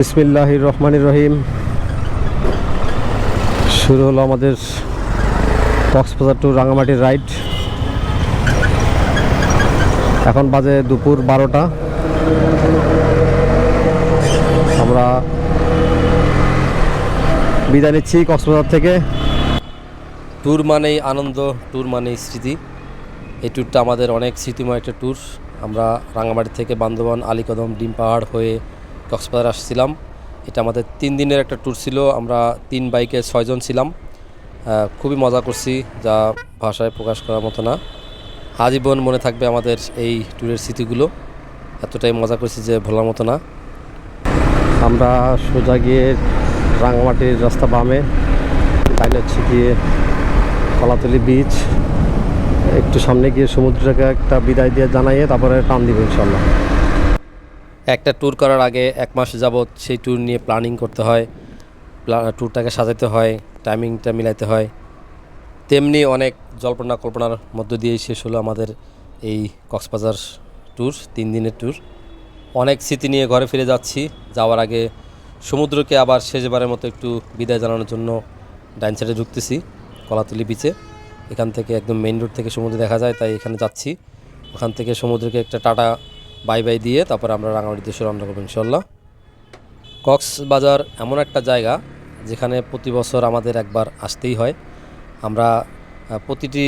বিসমিল্লাহ রহমান রহিম। শুরু হলো আমাদের কক্সবাজার টু রাঙামাটির রাইড। এখন বাজে দুপুর বারোটা। আমরা বিদায় নিচ্ছি কক্সবাজার থেকে। ট্যুর মানেই আনন্দ, ট্যুর মানেই স্মৃতি। এই ট্যুরটা আমাদের অনেক স্মৃতিময় একটা ট্যুর। আমরা রাঙামাটি থেকে বান্দরবান, আলীকদম, ডিম পাহাড় হয়ে কক্সবাজার আসছিলাম। এটা আমাদের তিন দিনের একটা ট্যুর ছিল। আমরা তিন বাইকে ছয়জন ছিলাম। খুবই মজা করছি, যা ভাষায় প্রকাশ করার মতো না। আজীবন মনে থাকবে আমাদের এই ট্যুরের স্মৃতিগুলো। এতটাই মজা করছি যে ভোলার মতো না। আমরা সোজা গিয়ে রাঙামাটির রাস্তা বামে তাইলে হচ্ছে গিয়ে কলাতলি বিচ একটু সামনে গিয়ে সমুদ্রটাকে একটা বিদায় দিয়ে জানাইয়ে তারপরে টান দিব ইনশাল্লাহ একটা ট্যুর করার আগে এক মাস যাবৎ সেই ট্যুর নিয়ে প্ল্যানিং করতে হয়। ট্যুরটাকে সাজাতে হয় টাইমিংটা মিলাইতে হয়। তেমনি অনেক জল্পনা কল্পনার মধ্য দিয়েই শেষ হলো আমাদের এই কক্সবাজার ট্যুর তিন দিনের ট্যুর অনেক স্মৃতি নিয়ে ঘরে ফিরে যাচ্ছি। যাওয়ার আগে সমুদ্রকে আবার শেষবারের মতো একটু বিদায় জানানোর জন্য ডাইন সাইডে ঢুকতেছি, কলাতলি বিচে এখান থেকে একদম মেইন রোড থেকে সমুদ্র দেখা যায়, তাই এখানে যাচ্ছি। ওখান থেকে সমুদ্রকে একটা টাটা বাই বাই দিয়ে তারপর আমরা রাঙামাটি দেশে রওনা করব ইনশাল্লাহ কক্সবাজার এমন একটা জায়গা যেখানে প্রতি বছর আমাদের একবার আসতেই হয়। আমরা প্রতিটি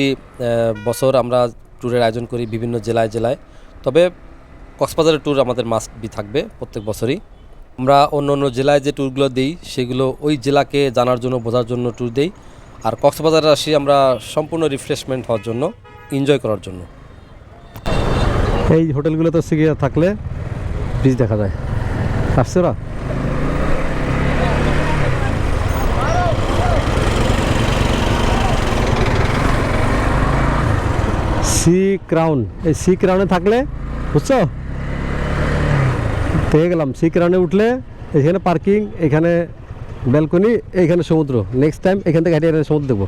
বছর আমরা ট্যুরের আয়োজন করি বিভিন্ন জেলায় জেলায়। তবে কক্সবাজারের ট্যুর আমাদের মাস্ট বি থাকবে প্রত্যেক বছরই। আমরা অন্য অন্য জেলায় যে ট্যুরগুলো দিই, সেগুলো ওই জেলাকে জানার জন্য, বোঝার জন্য ট্যুর দিই। আর কক্সবাজারে আসি আমরা সম্পূর্ণ রিফ্রেশমেন্ট হওয়ার জন্য এনজয় করার জন্য। এই হোটেলগুলোতে গিয়ে থাকলে বিচ দেখা যায়। আসছে ওরা? সি ক্রাউন এই সি ক্রাউনে থাকলে, বুঝছ? পেয়ে গেলাম। সি ক্রাউনে উঠলে, এখানে পার্কিং এখানে ব্যালকনি এইখানে সমুদ্র। নেক্সট টাইম এখান থেকে হেঁটে হেঁটে সমুদ্র দেখব।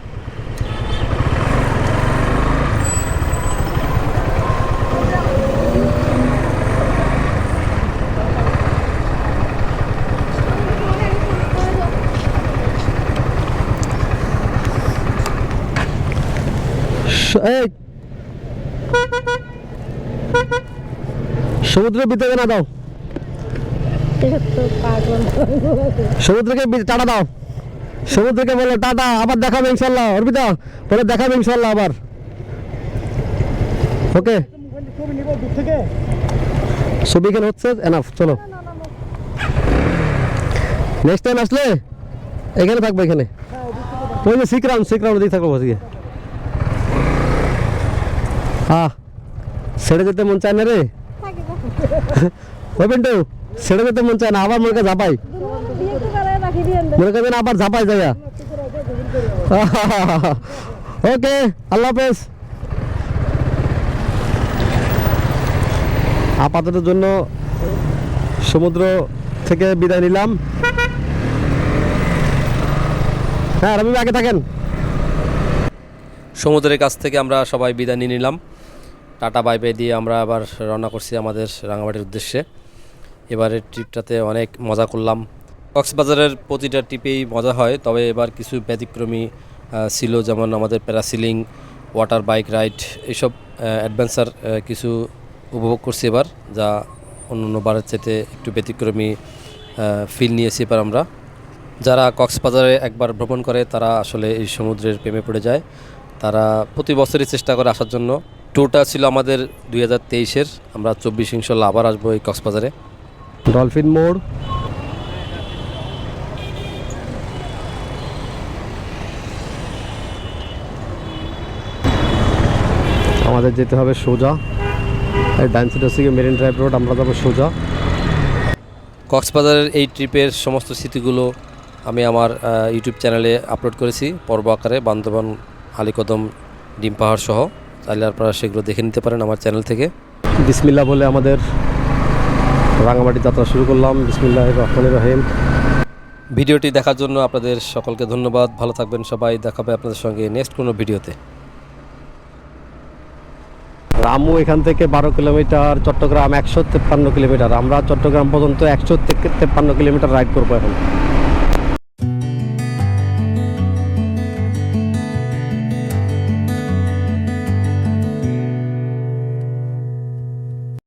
সমুদ্রের ভিতরে না দাও। সমুদ্রকে টাটা দাও। সমুদ্রকে টাটা আবার দেখাবে ইনশাল্লাহ, অর্পিতা। বলে, দেখাবে ইনশাল্লাহ আবার। ওকে ছবি কেন হচ্ছে? এনাফ চলো। নেক্সট টাইম আসলে, এখানে থাকব এখানে। ওই যে সিকরাউন সিকরাউন দিকে থাকব বসে আহ ছেড়ে যেতে মন চায় না রে? ওই পিন্টু ছেড়ে যেতে মন চায় না, আবার মনে কাছে ঝাপাই। মনে কাছে না আবার ঝাপাই যাইয়া। ওকে, আল্লাহ হাফেজ। আপাতত জন্য সমুদ্র থেকে বিদায় নিলাম। হ্যাঁ রবি আগে থাকেন। সমুদ্রের কাছ থেকে আমরা সবাই বিদায় নিয়ে নিলাম। টাটা, বাই বাই দিয়ে আমরা আবার রওনা করছি আমাদের রাঙামাটির উদ্দেশ্যে। এবারের ট্রিপটাতে অনেক মজা করলাম। কক্সবাজারের প্রতিটা ট্রিপেই মজা হয়, তবে এবার কিছু ব্যতিক্রমী ছিল যেমন আমাদের প্যারাসিলিং, ওয়াটার বাইক রাইড এইসব অ্যাডভেঞ্চার কিছু উপভোগ করছি এবার, যা অন্য অন্য বারের চাইতে একটু ব্যতিক্রমী ফিল নিয়েছি এবার আমরা। যারা কক্সবাজারে একবার ভ্রমণ করে, তারা আসলে এই সমুদ্রের প্রেমে পড়ে যায়। তারা প্রতি বছরই চেষ্টা করে আসার জন্য। ট্যুরটা ছিল আমাদের দুই হাজার তেইশের। আমরা চব্বিশ ইনশাল্লাহ আবার আসব এই কক্সবাজারে। ডলফিন মোড়। আমাদের যেতে হবে সোজা। ডান সাইড হচ্ছে মেরিন ড্রাইভ রোড আমরা যাব সোজা। কক্সবাজারের এই ট্রিপের সমস্ত স্মৃতিগুলো আমি আমার ইউটিউব চ্যানেলে আপলোড করেছি। পর্ব আকারে বান্দরবান আলীকদম ডিম পাহাড় সহ। চাইলে আপনারা সেগুলো দেখে নিতে পারেন আমার চ্যানেল থেকে। বিসমিল্লা বলে আমাদের রাঙামাটি যাত্রা শুরু করলাম। বিসমিল্লাহ রহমান রহিম। ভিডিওটি দেখার জন্য আপনাদের সকলকে ধন্যবাদ। ভালো থাকবেন সবাই। দেখাবে আপনাদের সঙ্গে নেক্সট কোনো ভিডিওতে। রামু এখান থেকে বারো কিলোমিটার চট্টগ্রাম একশো তেপ্পান্ন কিলোমিটার। আমরা চট্টগ্রাম পর্যন্ত একশো তেপ্পান্ন কিলোমিটার রাইড করব এখন।